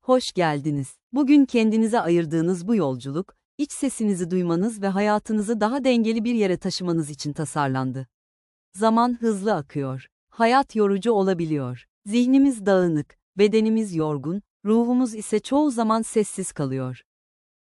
Hoş geldiniz. Bugün kendinize ayırdığınız bu yolculuk, iç sesinizi duymanız ve hayatınızı daha dengeli bir yere taşımanız için tasarlandı. Zaman hızlı akıyor. Hayat yorucu olabiliyor. Zihnimiz dağınık, bedenimiz yorgun, ruhumuz ise çoğu zaman sessiz kalıyor.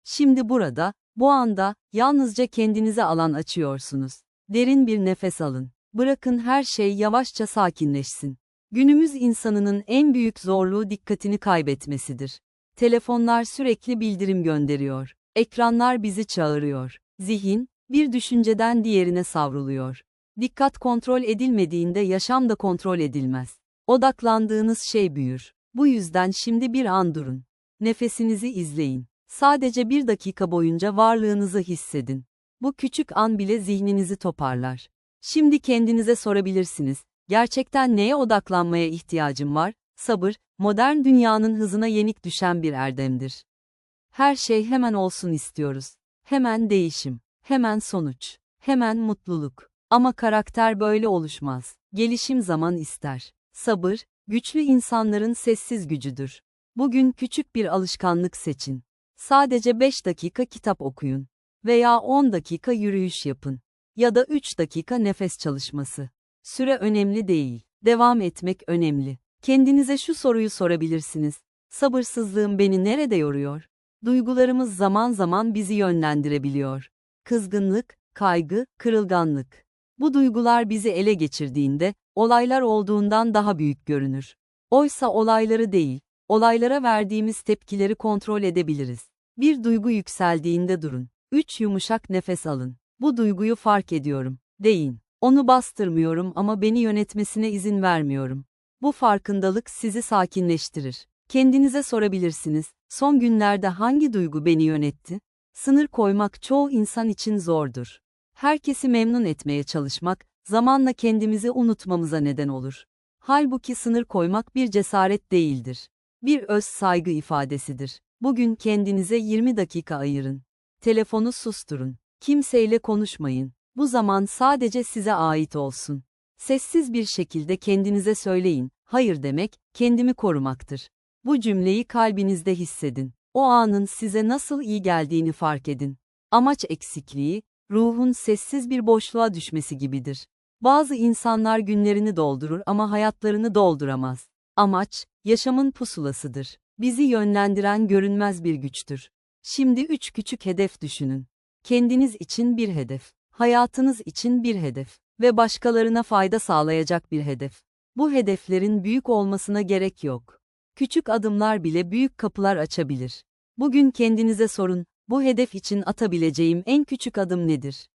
Şimdi burada, bu anda, yalnızca kendinize alan açıyorsunuz. Derin bir nefes alın. Bırakın her şey yavaşça sakinleşsin. Günümüz insanının en büyük zorluğu dikkatini kaybetmesidir. Telefonlar sürekli bildirim gönderiyor. Ekranlar bizi çağırıyor. Zihin, bir düşünceden diğerine savruluyor. Dikkat kontrol edilmediğinde yaşam da kontrol edilmez. Odaklandığınız şey büyür. Bu yüzden şimdi bir an durun. Nefesinizi izleyin. Sadece bir dakika boyunca varlığınızı hissedin. Bu küçük an bile zihninizi toparlar. Şimdi kendinize sorabilirsiniz. Gerçekten neye odaklanmaya ihtiyacım var? Sabır, modern dünyanın hızına yenik düşen bir erdemdir. Her şey hemen olsun istiyoruz. Hemen değişim, hemen sonuç, hemen mutluluk. Ama karakter böyle oluşmaz. Gelişim zaman ister. Sabır, güçlü insanların sessiz gücüdür. Bugün küçük bir alışkanlık seçin. Sadece 5 dakika kitap okuyun. Veya 10 dakika yürüyüş yapın. Ya da 3 dakika nefes çalışması. Süre önemli değil. Devam etmek önemli. Kendinize şu soruyu sorabilirsiniz. Sabırsızlığım beni nerede yoruyor? Duygularımız zaman zaman bizi yönlendirebiliyor. Kızgınlık, kaygı, kırılganlık. Bu duygular bizi ele geçirdiğinde, olaylar olduğundan daha büyük görünür. Oysa olayları değil, olaylara verdiğimiz tepkileri kontrol edebiliriz. Bir duygu yükseldiğinde durun. 3 yumuşak nefes alın. Bu duyguyu fark ediyorum. Deyin. Onu bastırmıyorum ama beni yönetmesine izin vermiyorum. Bu farkındalık sizi sakinleştirir. Kendinize sorabilirsiniz. Son günlerde hangi duygu beni yönetti? Sınır koymak çoğu insan için zordur. Herkesi memnun etmeye çalışmak, zamanla kendimizi unutmamıza neden olur. Halbuki sınır koymak bir cesaret değildir. Bir öz saygı ifadesidir. Bugün kendinize 20 dakika ayırın. Telefonu susturun. Kimseyle konuşmayın. Bu zaman sadece size ait olsun. Sessiz bir şekilde kendinize söyleyin. Hayır demek, kendimi korumaktır. Bu cümleyi kalbinizde hissedin. O anın size nasıl iyi geldiğini fark edin. Amaç eksikliği, ruhun sessiz bir boşluğa düşmesi gibidir. Bazı insanlar günlerini doldurur ama hayatlarını dolduramaz. Amaç, yaşamın pusulasıdır. Bizi yönlendiren görünmez bir güçtür. Şimdi üç küçük hedef düşünün. Kendiniz için bir hedef, hayatınız için bir hedef ve başkalarına fayda sağlayacak bir hedef. Bu hedeflerin büyük olmasına gerek yok. Küçük adımlar bile büyük kapılar açabilir. Bugün kendinize sorun, bu hedef için atabileceğim en küçük adım nedir?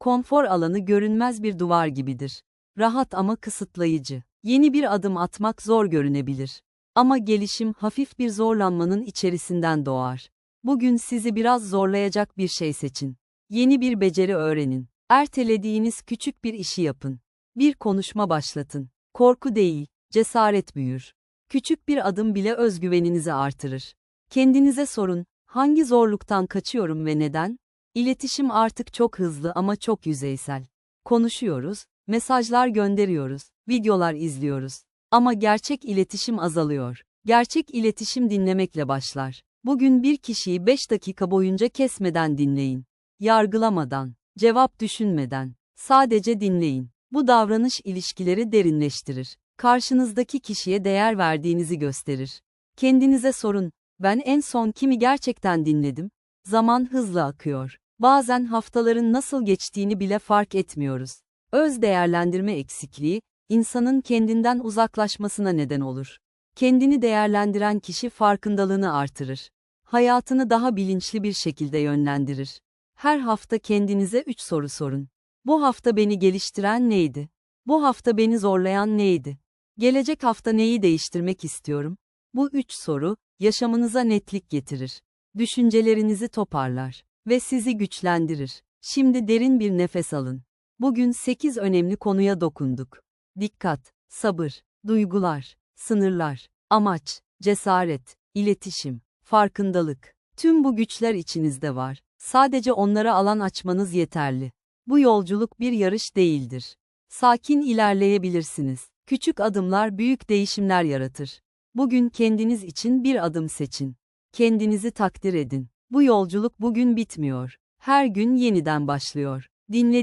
Konfor alanı görünmez bir duvar gibidir. Rahat ama kısıtlayıcı. Yeni bir adım atmak zor görünebilir. Ama gelişim hafif bir zorlanmanın içerisinden doğar. Bugün sizi biraz zorlayacak bir şey seçin. Yeni bir beceri öğrenin. Ertelediğiniz küçük bir işi yapın. Bir konuşma başlatın. Korku değil, cesaret büyür. Küçük bir adım bile özgüveninizi artırır. Kendinize sorun, hangi zorluktan kaçıyorum ve neden? İletişim artık çok hızlı ama çok yüzeysel. Konuşuyoruz, mesajlar gönderiyoruz, videolar izliyoruz. Ama gerçek iletişim azalıyor. Gerçek iletişim dinlemekle başlar. Bugün bir kişiyi 5 dakika boyunca kesmeden dinleyin. Yargılamadan, cevap düşünmeden, sadece dinleyin. Bu davranış ilişkileri derinleştirir. Karşınızdaki kişiye değer verdiğinizi gösterir. Kendinize sorun, ben en son kimi gerçekten dinledim? Zaman hızlı akıyor. Bazen haftaların nasıl geçtiğini bile fark etmiyoruz. Öz değerlendirme eksikliği, insanın kendinden uzaklaşmasına neden olur. Kendini değerlendiren kişi farkındalığını artırır. Hayatını daha bilinçli bir şekilde yönlendirir. Her hafta kendinize 3 soru sorun. Bu hafta beni geliştiren neydi? Bu hafta beni zorlayan neydi? Gelecek hafta neyi değiştirmek istiyorum? Bu üç soru, yaşamınıza netlik getirir. Düşüncelerinizi toparlar ve sizi güçlendirir. Şimdi derin bir nefes alın. Bugün 8 önemli konuya dokunduk. Dikkat, sabır, duygular, sınırlar, amaç, cesaret, iletişim, farkındalık. Tüm bu güçler içinizde var. Sadece onlara alan açmanız yeterli. Bu yolculuk bir yarış değildir. Sakin ilerleyebilirsiniz. Küçük adımlar büyük değişimler yaratır. Bugün kendiniz için bir adım seçin. Kendinizi takdir edin. Bu yolculuk bugün bitmiyor. Her gün yeniden başlıyor. Dinle